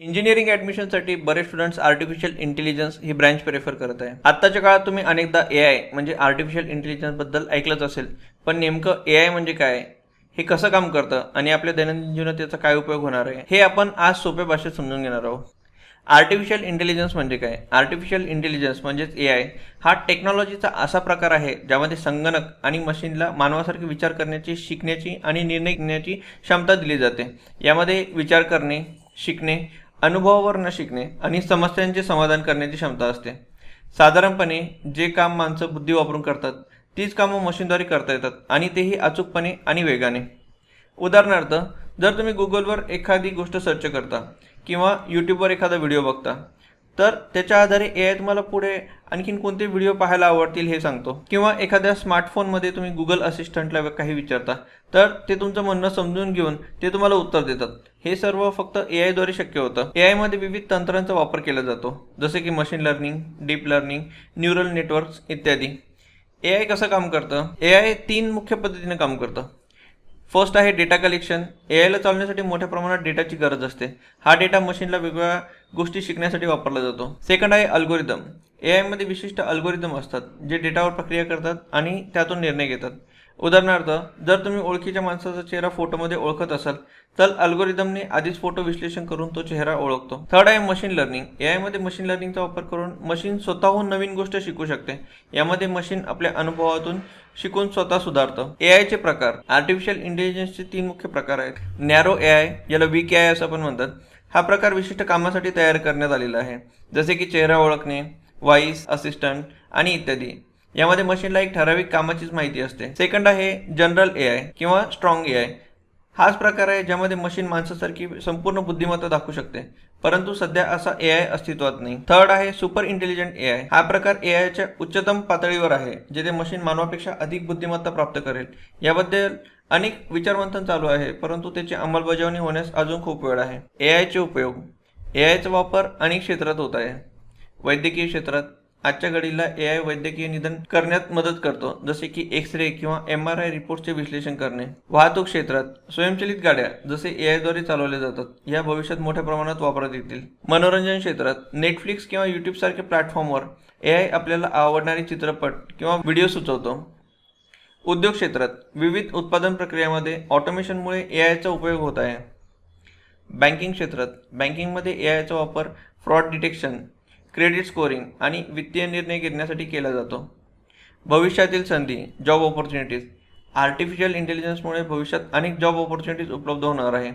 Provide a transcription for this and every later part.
Engineering ॲडमिशनसाठी बरेच students artificial intelligence ही ब्रँच प्रेफर करत आहे. आत्ताच्या काळात तुम्ही अनेकदा ए आय म्हणजे आर्टिफिशियल इंटेलिजन्सबद्दल ऐकलंच असेल पण नेमकं ए आय म्हणजे काय? हे कसं काम करतं? आणि आपल्या दैनंदिन जीवनात त्याचा काय उपयोग होणार आहे? हे आपण आज सोप्या भाषेत समजून घेणार आहोत. आर्टिफिशियल इंटेलिजन्स म्हणजे काय? आर्टिफिशियल इंटेलिजन्स म्हणजेच ए आय हा टेक्नॉलॉजीचा असा प्रकार आहे ज्यामध्ये संगणक आणि मशीनला मानवासारखे विचार करण्याची शिकण्याची आणि निर्णय घेण्याची क्षमता दिली जाते. यामध्ये विचार करणे शिकणे अनुभवावर न शिकणे आणि समस्यांचे समाधान करण्याची क्षमता असते. साधारणपणे जे काम माणसं बुद्धी वापरून करतात तीच कामं मशीनद्वारे करता येतात आणि तेही अचूकपणे आणि वेगाने. उदाहरणार्थ जर तुम्ही गुगलवर एखादी गोष्ट सर्च करता किंवा यूट्यूबवर एखादा व्हिडिओ बघता तर त्याच्या आधारे ए आय तुम्हाला पुढे आणखीन कोणते व्हिडिओ पाहायला आवडतील हे सांगतो. किंवा एखाद्या स्मार्टफोनमध्ये तुम्ही गुगल असिस्टंटला काही विचारता तर ते तुमचं म्हणणं समजून घेऊन ते तुम्हाला उत्तर देतात. हे सर्व फक्त ए आयद्वारे शक्य होतं. ए आयमध्ये विविध तंत्रांचा वापर केला जातो जसे की machine learning deep learning neural networks इत्यादी. ए आय कसं काम करतं? ए आय तीन मुख्य पद्धतीने काम करतं. फर्स्ट आहे डेटा कलेक्शन ए आयला चालण्यासाठी मोठ्या प्रमाणात डेटाची गरज असते. हा डेटा मशीनला वेगवेगळ्या गोष्टी शिकण्यासाठी वापरला जातो. सेकंड आहे अल्गोरिदम ए आयमध्ये विशिष्ट अल्गोरिदम असतात जे डेटावर प्रक्रिया करतात आणि त्यातून निर्णय घेतात. उदाहरणार्थ जर तुम्ही ओळखीच्या माणसाचा चेहरा फोटोमध्ये ओळखत असाल तर अल्गोरिदमने आधीच फोटो विश्लेषण करून तो चेहरा ओळखतो. थर्ड आहे मशीन लर्निंग एआयमध्ये मशीन लर्निंगचा वापर करून मशीन स्वतःहून नवीन गोष्ट शिकू शकते. यामध्ये मशीन आपल्या अनुभवातून शिकून स्वतः सुधारतं. ए आयचे प्रकार. आर्टिफिशियल इंटेलिजन्सचे तीन मुख्य प्रकार आहेत. नॅरो ए आय याला वीक आय असं पण म्हणतात हा प्रकार विशिष्ट कामासाठी तयार करण्यात आलेला आहे. जसे की चेहरा ओळखणे व्हॉइस असिस्टंट आणि इत्यादी. यामध्ये मशीनला एक ठराविक कामाचीच माहिती असते. सेकंड आहे जनरल ए आय किंवा स्ट्रॉंग ए आय हाच प्रकार आहे ज्यामध्ये मशीन माणसासारखी संपूर्ण बुद्धिमत्ता दाखवू शकते. परंतु सध्या असा ए आय अस्तित्वात नाही. थर्ड आहे सुपर इंटेलिजंट ए आय हा प्रकार ए आयच्या उच्चतम पातळीवर आहे जेथे मशीन मानवापेक्षा अधिक बुद्धिमत्ता प्राप्त करेल. याबद्दल अनेक विचारमंथन चालू आहे परंतु त्याची अंमलबजावणी होण्यास अजून खूप वेळ आहे. ए आयचे उपयोग. ए आयचा वापर अनेक क्षेत्रात होत आहे. वैद्यकीय क्षेत्रात आजच्या घडीला ए आय वैद्यकीय निदान करण्यात मदत करतो जसे की एक्स रे किंवा एम आर आय रिपोर्टचे विश्लेषण करणे. वाहतूक क्षेत्रात स्वयंचलित गाड्या जसे ए आयद्वारे चालवल्या जातात या भविष्यात मोठ्या प्रमाणात वापरात येतील. मनोरंजन क्षेत्रात नेटफ्लिक्स किंवा यूट्यूब सारख्या प्लॅटफॉर्मवर ए आय आपल्याला आवडणारे चित्रपट किंवा व्हिडिओ सुचवतो. उद्योग क्षेत्रात विविध उत्पादन प्रक्रियामध्ये ऑटोमेशनमुळे ए आयचा उपयोग होत आहे. बँकिंग क्षेत्रात बँकिंगमध्ये ए आयचा वापर फ्रॉड डिटेक्शन क्रेडिट स्कोरिंग आणि वित्तीय निर्णय घेण्यासाठी केला जातो. भविष्यातील संधी जॉब ऑपॉर्च्युनिटीज आर्टिफिशियल इंटेलिजन्समुळे भविष्यात अनेक जॉब ऑपॉर्च्युनिटीज उपलब्ध होणार आहे.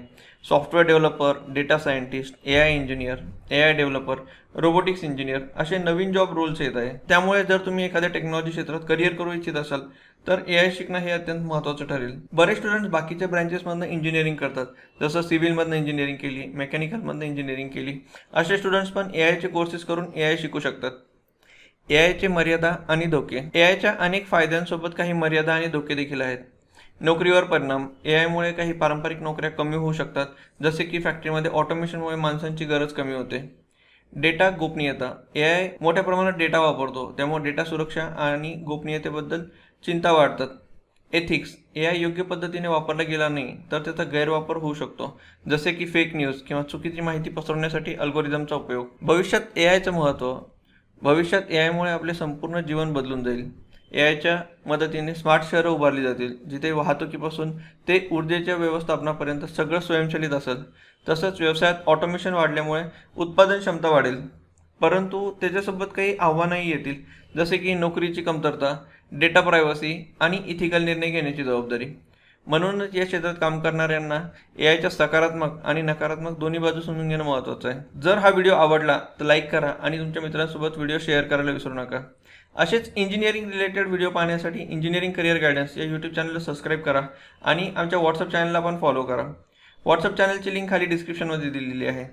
Software developer data scientist A I engineer A I developer robotics engineer असे नवीन जॉब रोल्स येत आहे. त्यामुळे जर तुम्ही एखाद्या टेक्नॉलॉजी क्षेत्रात करिअर करू इच्छित असाल तर ए आय शिकणं हे अत्यंत महत्त्वाचं ठरेल. बरेच स्टुडंट्स बाकीच्या ब्रँचेसमधनं इंजिनिअरिंग करतात. जसं सिव्हिलमधनं इंजिनिअरिंग केली मेकॅनिकलमधनं इंजिनिअरिंग केली. असे स्टुडंट्स पण ए आयचे कोर्सेस करून ए आय शिकू शकतात. ए आयचे मर्यादा आणि धोके. ए आयच्या अनेक फायद्यांसोबत काही मर्यादा आणि धोके देखील आहेत. नोकरीवर परिणाम. ए आयमुळे काही पारंपरिक नोकऱ्या कमी होऊ शकतात जसे की फॅक्टरीमध्ये ऑटोमेशनमुळे माणसांची गरज कमी होते. डेटा गोपनीयता. ए आय मोठ्या प्रमाणात डेटा वापरतो त्यामुळे डेटा सुरक्षा आणि गोपनीयतेबद्दल चिंता वाढतात. एथिक्स. ए आय योग्य पद्धतीने वापरला गेला नाही तर त्याचा गैरवापर होऊ शकतो जसे की फेक न्यूज किंवा चुकीची माहिती पसरवण्यासाठी अल्गोरिदमचा उपयोग. भविष्यात ए आयचं महत्त्व भविष्यात ए आयमुळे आपले संपूर्ण जीवन बदलून जाईल. ए आयच्या मदतीने स्मार्ट शहरं उभारली जातील जिथे वाहतुकीपासून ते ऊर्जेच्या व्यवस्थापनापर्यंत सगळं स्वयंचलित असेल. तसंच व्यवसायात ऑटोमेशन वाढल्यामुळे उत्पादन क्षमता वाढेल. परंतु त्याच्यासोबत काही आव्हानंही येतील जसे की नोकरीची कमतरता डेटा प्रायव्हसी आणि इथिकल निर्णय घेण्याची जबाबदारी. म्हणूनच या क्षेत्रात काम करणाऱ्यांना ए आयच्या सकारात्मक आणि नकारात्मक दोन्ही बाजू समजून घेणं महत्त्वाचं आहे. जर हा व्हिडिओ आवडला तर लाईक करा आणि तुमच्या मित्रांसोबत व्हिडिओ शेअर करायला विसरू नका. असेच इंजिनिअरिंग रिलेटेड व्हिडिओ पाहण्यासाठी इंजिनिअरिंग करिअर गायडन्स या यूट्यूब चॅनलला सबस्क्राईब करा आणि आमच्या व्हॉट्सअप चॅनलला पण फॉलो करा. व्हॉट्सअप चॅनलची लिंक खाली डिस्क्रिप्शनमध्ये दिलेली आहे.